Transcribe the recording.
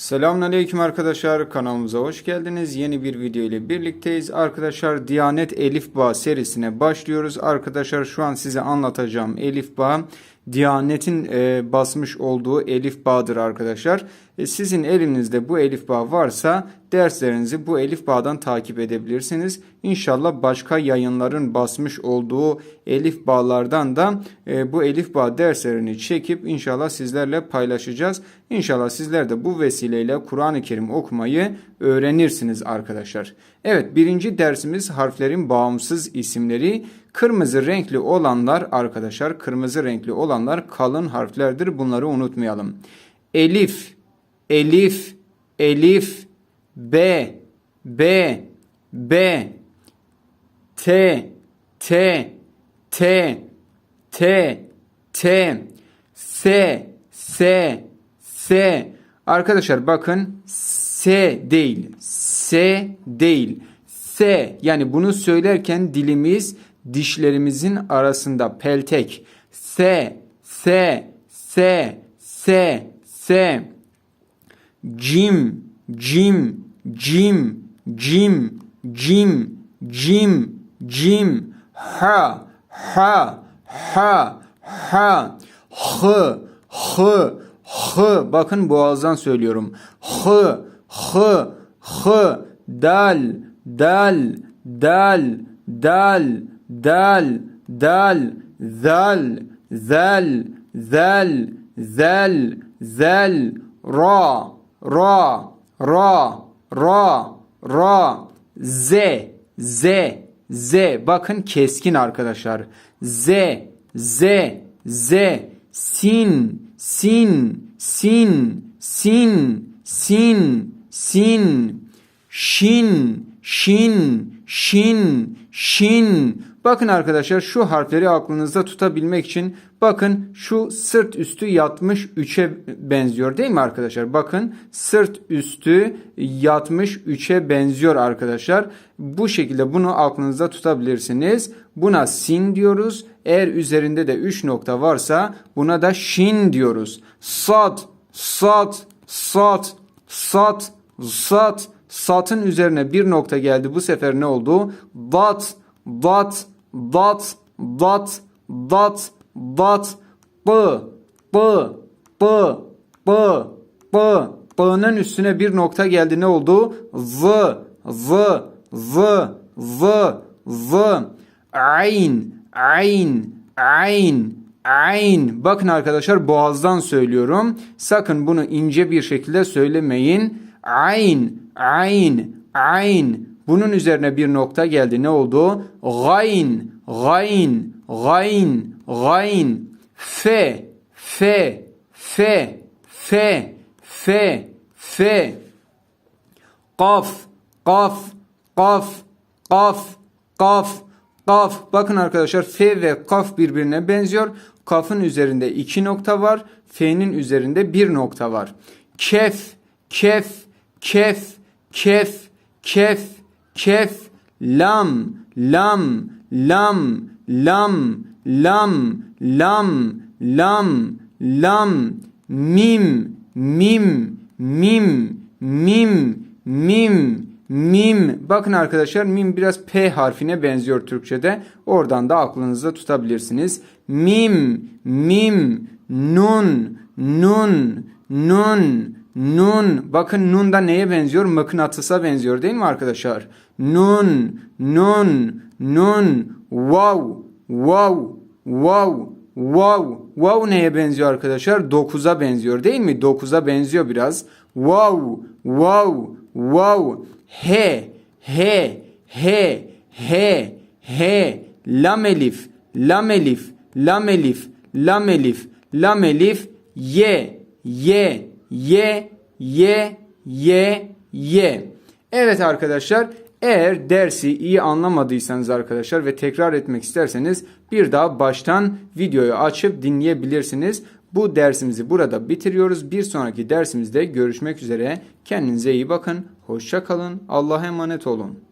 Selamünaleyküm arkadaşlar kanalımıza hoş geldiniz. Yeni bir video ile birlikteyiz. Arkadaşlar Diyanet Elif Bağ serisine başlıyoruz. Arkadaşlar şu an size anlatacağım Elif Bağ Diyanet'in e, basmış olduğu Elif Bağ'dır arkadaşlar. E, sizin elinizde bu Elif Bağ varsa derslerinizi bu Elif Bağ'dan takip edebilirsiniz. İnşallah başka yayınların basmış olduğu Elif Bağ'lardan da e, bu Elif Bağ derslerini çekip inşallah sizlerle paylaşacağız. İnşallah sizler de bu vesileyle Kur'an-ı Kerim okumayı öğrenirsiniz arkadaşlar. Evet birinci dersimiz harflerin bağımsız isimleri. Kırmızı renkli olanlar arkadaşlar kırmızı renkli olanlar kalın harflerdir. Bunları unutmayalım. Elif, elif, elif, B, B, B, T, T, T, T, T, S, S, S. Arkadaşlar bakın S değil, S değil. S yani bunu söylerken dilimiz dişlerimizin arasında peltek. S, S, S, S, S. Cim, cim, cim, cim, cim, cim, cim. Ha, ha, ha, ha. Hı, hı, hı. Bakın boğazdan söylüyorum. Hı, hı, hı. Dal, dal, dal, dal, dal, dal, zal, zal, zal, zal, zal, ra, ra, ra, ra, ra, z, z, z. Bakın keskin arkadaşlar. Z, z, z, sin, sin, sin, sin, sin, sin, şin, şin, şin, şin. Bakın arkadaşlar şu harfleri aklınızda tutabilmek için bakın şu sırt üstü yatmış 3'e benziyor değil mi arkadaşlar? Bakın sırt üstü yatmış 3'e benziyor arkadaşlar. Bu şekilde bunu aklınızda tutabilirsiniz. Buna sin diyoruz. Eğer üzerinde de 3 nokta varsa buna da şin diyoruz. Sat, sat, sat, sat, sat. Satın üzerine bir nokta geldi. Bu sefer ne oldu? Dat, dat, dat, dat, dat, dat, b, b, b, b, b. B'nın üstüne bir nokta geldi. Ne oldu? Z, z, z, z, z. Ayn, ayn, ayn, ayn. Bakın arkadaşlar boğazdan söylüyorum. Sakın bunu ince bir şekilde söylemeyin. Ayn, ayn, ayn. Bunun üzerine bir nokta geldi. Ne oldu? Gayn, gayn, gayn, gayn. F, F, F, F, F, F. Kaf, kaf, kaf, kaf, kaf, kaf. Bakın arkadaşlar F ve kaf birbirine benziyor. Kafın üzerinde iki nokta var. F'nin üzerinde bir nokta var. Kef, kef, kef, kef, kef, kef, lam, lam, lam, lam, lam, lam, lam, lam, mim, mim, mim, mim, mim, mim. Bakın arkadaşlar mim biraz P harfine benziyor Türkçe'de. Oradan da aklınızda tutabilirsiniz. Mim, mim, nun, nun, nun, Nun. Bakın nun da neye benziyor? Mıknatısa benziyor değil mi arkadaşlar? Nun. Nun. Nun. Wow. Wow. Wow. Wow. Wow neye benziyor arkadaşlar? 9'a benziyor değil mi? 9'a benziyor biraz. Wow. Wow. Wow. He. He. He. He. He. Lam elif. Lam elif. Lam elif. Lam elif. Lam elif. Ye. Ye ye, ye, ye, ye. Evet arkadaşlar eğer dersi iyi anlamadıysanız arkadaşlar ve tekrar etmek isterseniz bir daha baştan videoyu açıp dinleyebilirsiniz. Bu dersimizi burada bitiriyoruz. Bir sonraki dersimizde görüşmek üzere. Kendinize iyi bakın. Hoşça kalın. Allah'a emanet olun.